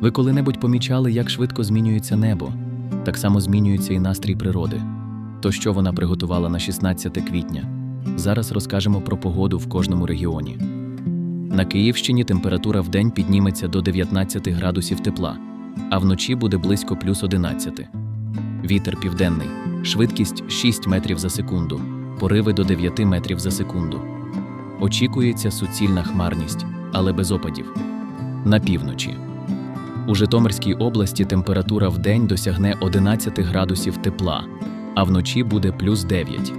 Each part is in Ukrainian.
Ви коли-небудь помічали, як швидко змінюється небо? Так само змінюється і настрій природи. То що вона приготувала на 16 квітня? Зараз розкажемо про погоду в кожному регіоні. На Київщині температура в день підніметься до 19 градусів тепла, а вночі буде близько плюс 11. Вітер південний, швидкість 6 метрів за секунду, пориви до 9 метрів за секунду. Очікується суцільна хмарність, але без опадів. На півночі. У Житомирській області температура в день досягне 11 градусів тепла, а вночі буде плюс 9.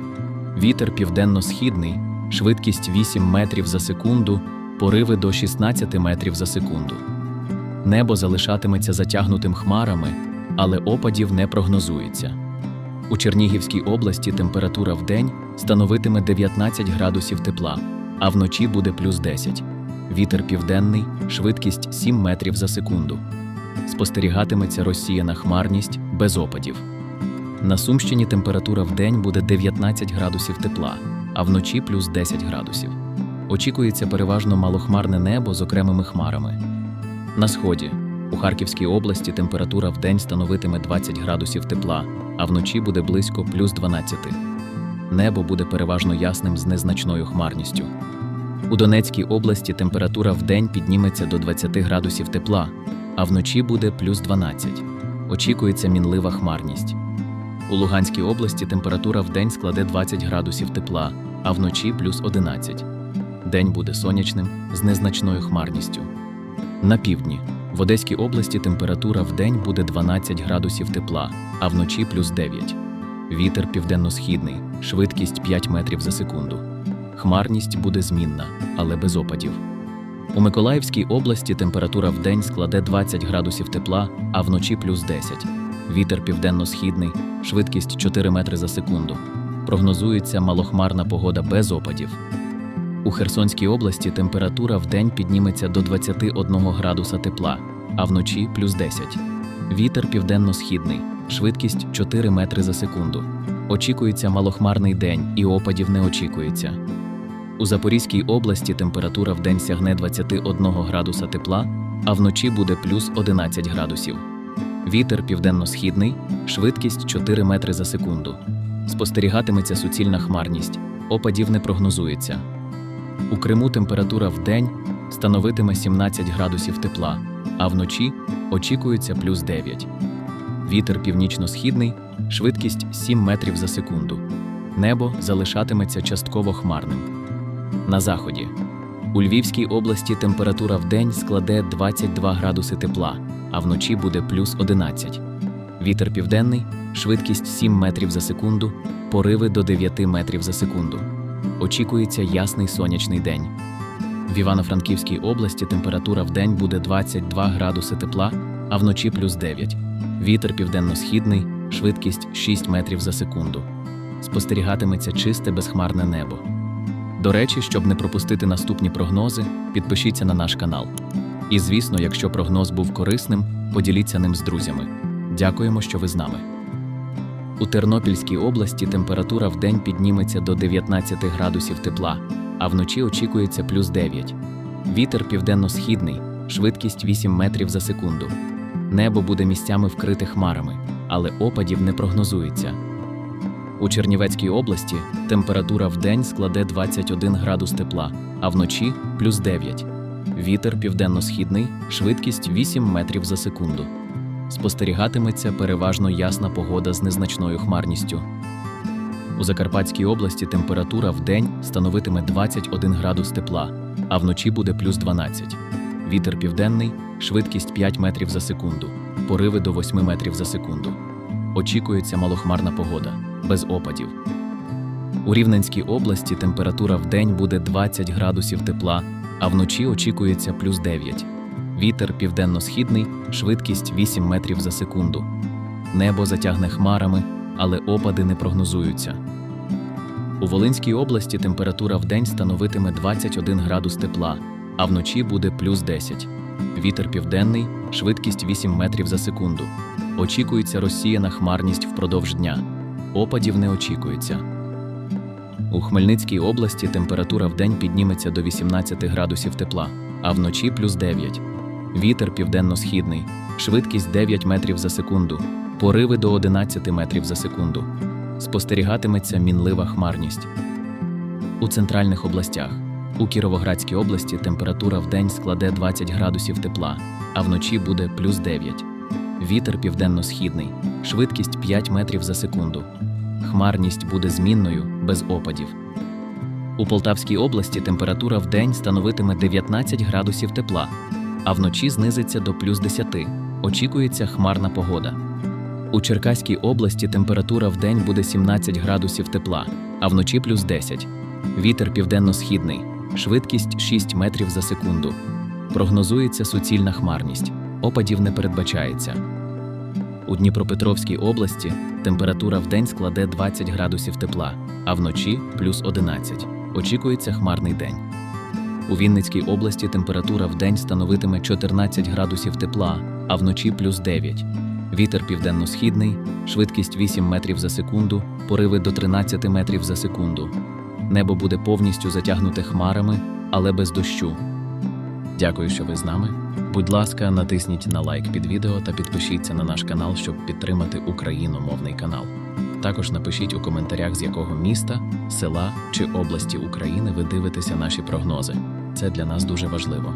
Вітер південно-східний, швидкість 8 метрів за секунду, пориви до 16 метрів за секунду. Небо залишатиметься затягнутим хмарами, але опадів не прогнозується. У Чернігівській області температура в день становитиме 19 градусів тепла, а вночі буде плюс 10. Вітер південний, швидкість 7 метрів за секунду. Спостерігатиметься розсіяна хмарність без опадів. На Сумщині температура в день буде 19 градусів тепла, а вночі плюс 10 градусів. Очікується переважно малохмарне небо з окремими хмарами. На сході у Харківській області температура в день становитиме 20 градусів тепла, а вночі буде близько плюс 12. Небо буде переважно ясним з незначною хмарністю. У Донецькій області температура в день підніметься до 20 градусів тепла, а вночі буде плюс 12. Очікується мінлива хмарність. У Луганській області температура в складе 20 градусів тепла, а вночі плюс 11. День буде сонячним з незначною хмарністю. На півдні в Одеській області температура в день буде 12 градусів тепла, а вночі плюс 9. Вітер південно-східний, швидкість 5 метрів за секунду. Хмарність буде змінна, але без опадів. У Миколаївській області температура в день складе 20 градусів тепла, а вночі плюс 10. Вітер південно-східний, швидкість 4 метри за секунду. Прогнозується малохмарна погода без опадів. У Херсонській області температура в день підніметься до 21 градуса тепла, а вночі плюс 10. Вітер південно-східний, швидкість 4 метри за секунду. Очікується малохмарний день і опадів не очікується. У Запорізькій області температура в день сягне 21 градуса тепла, а вночі буде плюс 11 градусів. Вітер південно-східний, швидкість 4 метри за секунду. Спостерігатиметься суцільна хмарність, опадів не прогнозується. У Криму температура в день становитиме 17 градусів тепла, а вночі очікується плюс 9. Вітер північно-східний, швидкість 7 метрів за секунду. Небо залишатиметься частково хмарним. На заході. У Львівській області температура в день складе 22 градуси тепла, а вночі буде плюс 11. Вітер південний, швидкість 7 метрів за секунду, пориви до 9 метрів за секунду. Очікується ясний сонячний день. В Івано-Франківській області температура в день буде 22 градуси тепла, а вночі плюс 9. Вітер південно-східний, швидкість 6 метрів за секунду. Спостерігатиметься чисте безхмарне небо. До речі, щоб не пропустити наступні прогнози, підпишіться на наш канал. І звісно, якщо прогноз був корисним, поділіться ним з друзями. Дякуємо, що ви з нами. У Тернопільській області температура в день підніметься до 19 градусів тепла, а вночі очікується плюс 9. Вітер південно-східний, швидкість 8 метрів за секунду. Небо буде місцями вкрите хмарами, але опадів не прогнозується. У Чернівецькій області температура в день складе 21 градус тепла, а вночі плюс 9. Вітер південно-східний, швидкість 8 метрів за секунду. Спостерігатиметься переважно ясна погода з незначною хмарністю. У Закарпатській області температура в день становитиме 21 градус тепла, а вночі буде плюс 12. Вітер південний, швидкість 5 метрів за секунду, пориви до 8 метрів за секунду. Очікується малохмарна погода, без опадів. У Рівненській області температура в день буде 20 градусів тепла, а вночі очікується плюс 9. Вітер південно-східний, швидкість 8 метрів за секунду. Небо затягне хмарами, але опади не прогнозуються. У Волинській області температура в день становитиме 21 градус тепла, а вночі буде плюс 10. Вітер південний, швидкість 8 метрів за секунду. Очікується розсіяна хмарність впродовж дня. Опадів не очікується. У Хмельницькій області температура в день підніметься до 18 градусів тепла, а вночі плюс 9. Вітер південно-східний, швидкість 9 метрів за секунду, пориви до 11 метрів за секунду. Спостерігатиметься мінлива хмарність. У центральних областях. У Кіровоградській області температура в день складе 20 градусів тепла, а вночі буде плюс 9. Вітер південно-східний, швидкість 5 метрів за секунду. Хмарність буде змінною, без опадів. У Полтавській області температура в день становитиме 19 градусів тепла, а вночі знизиться до плюс 10. Очікується хмарна погода. У Черкаській області температура в день буде 17 градусів тепла, а вночі плюс 10. Вітер південно-східний, швидкість 6 метрів за секунду. Прогнозується суцільна хмарність, опадів не передбачається. У Дніпропетровській області температура в день складе 20 градусів тепла, а вночі плюс 11. Очікується хмарний день. У Вінницькій області температура в день становитиме 14 градусів тепла, а вночі плюс 9. Вітер південно-східний, швидкість 8 метрів за секунду, пориви до 13 метрів за секунду. Небо буде повністю затягнуте хмарами, але без дощу. Дякую, що ви з нами. Будь ласка, натисніть на лайк під відео та підпишіться на наш канал, щоб підтримати україномовний канал. Також напишіть у коментарях, з якого міста, села чи області України ви дивитеся наші прогнози. Це для нас дуже важливо.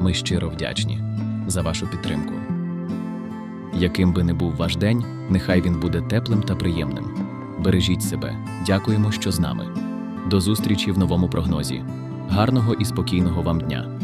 Ми щиро вдячні за вашу підтримку. Яким би не був ваш день, нехай він буде теплим та приємним. Бережіть себе. Дякуємо, що з нами. До зустрічі в новому прогнозі. Гарного і спокійного вам дня!